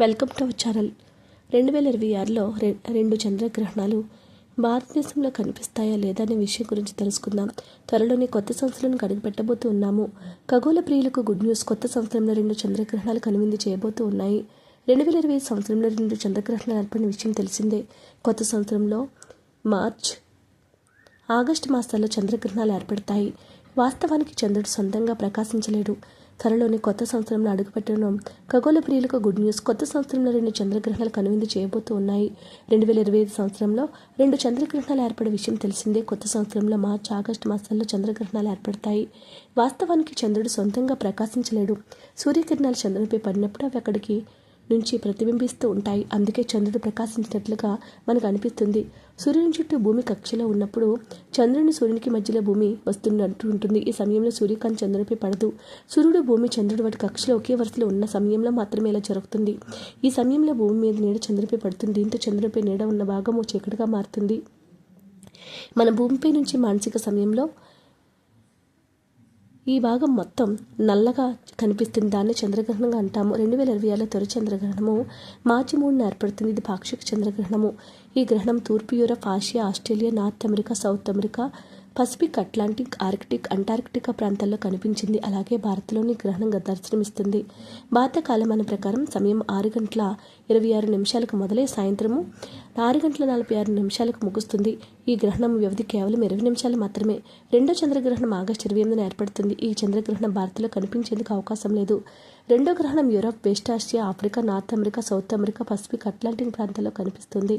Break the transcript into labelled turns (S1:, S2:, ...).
S1: Welcome to our channel. రెండు వేల ఇరవై ఆరులో రె- రెండు చంద్రగ్రహణాలు భారతదేశంలో కనిపిస్తాయా లేదా అనే విషయం గురించి తెలుసుకుందాం. త్వరలోనే కొత్త సంవత్సరం కనిపెట్టబోతూ ఉన్నాము. ఖగోళ ప్రియులకు గుడ్ న్యూస్ కొత్త సంవత్సరంలో రెండు చంద్రగ్రహణాలు కనువిందు చేయబోతూ ఉన్నాయి. రెండు వేల ఇరవై సంవత్సరంలో రెండు చంద్రగ్రహణాలు ఏర్పడిన విషయం తెలిసిందే. కొత్త సంవత్సరంలో మార్చ్ ఆగస్టు మాసాల్లో చంద్రగ్రహణాలు ఏర్పడతాయి. వాస్తవానికి చంద్రుడు సొంతంగా ప్రకాశించలేడు. త్వరలోనే కొత్త సంవత్సరంలో అడుగుపెట్టడం ఖగోళ ప్రియులకు గుడ్ న్యూస్ కొత్త సంవత్సరంలో రెండు చంద్రగ్రహణాలు కనువిందు చేయబోతూ ఉన్నాయి. రెండు వేల ఇరవై ఐదు సంవత్సరంలో రెండు చంద్రగ్రహణాలు ఏర్పడే విషయం తెలిసిందే. కొత్త సంవత్సరంలో మార్చి ఆగస్టు మాసాల్లో చంద్రగ్రహణాలు ఏర్పడతాయి. వాస్తవానికి చంద్రుడు సొంతంగా ప్రకాశించలేడు. సూర్యకిరణాలు చంద్రునిపై పడినప్పుడు అవి అక్కడికి నుంచి ప్రతిబింబిస్తూ ఉంటాయి. అందుకే చంద్రుడు ప్రకాశించినట్లుగా మనకు అనిపిస్తుంది. సూర్యుని చుట్టూ భూమి కక్షలో ఉన్నప్పుడు చంద్రుని సూర్యునికి మధ్యలో భూమి వస్తున్నట్టు ఉంటుంది. ఈ సమయంలో సూర్యకాంతి చంద్రుడిపై పడదు. సూర్యుడు భూమి చంద్రుడు వాటి కక్షలో ఒకే వరుసలో ఉన్న సమయంలో మాత్రమే ఇలా జరుగుతుంది. ఈ సమయంలో భూమి మీద నీడ చంద్రుడిపై పడుతుంది. దీంతో చంద్రుడిపై నీడ ఉన్న భాగము చీకటిగా మారుతుంది. మన భూమిపై నుంచి మానసిక సమయంలో ఈ భాగం మొత్తం నల్లగా కనిపిస్తుంది దాన్ని చంద్రగ్రహణంగా అంటాము. రెండు వేల ఇరవై ఆరులో తొలి చంద్రగ్రహణము మార్చి మూడున ఏర్పడుతుంది. ఇది పాక్షిక చంద్రగ్రహణము. ఈ గ్రహణం తూర్పు Europe Asia Australia North America South America Pacific Atlantic Arctic Antarctica ప్రాంతాల్లో కనిపించింది. అలాగే భారత్లోని గ్రహణంగా దర్శనమిస్తుంది భారత కాలమాన ప్రకారం సమయం ఆరు గంటల ఇరవై ఆరు నిమిషాలకు మొదలై సాయంత్రము ఆరు గంటల నలభై ఆరు నిమిషాలకు ముగుస్తుంది. ఈ గ్రహణం వ్యవధి కేవలం ఇరవై నిమిషాలు మాత్రమే. రెండో చంద్రగ్రహణం ఆగస్టు ఇరవై ఎనిమిదిన ఏర్పడుతుంది. ఈ చంద్రగ్రహణం భారత్లో కనిపించేందుకు అవకాశం లేదు. రెండో గ్రహణం Europe West Asia Africa North America South America Pacific Atlantic ప్రాంతాల్లో కనిపిస్తుంది.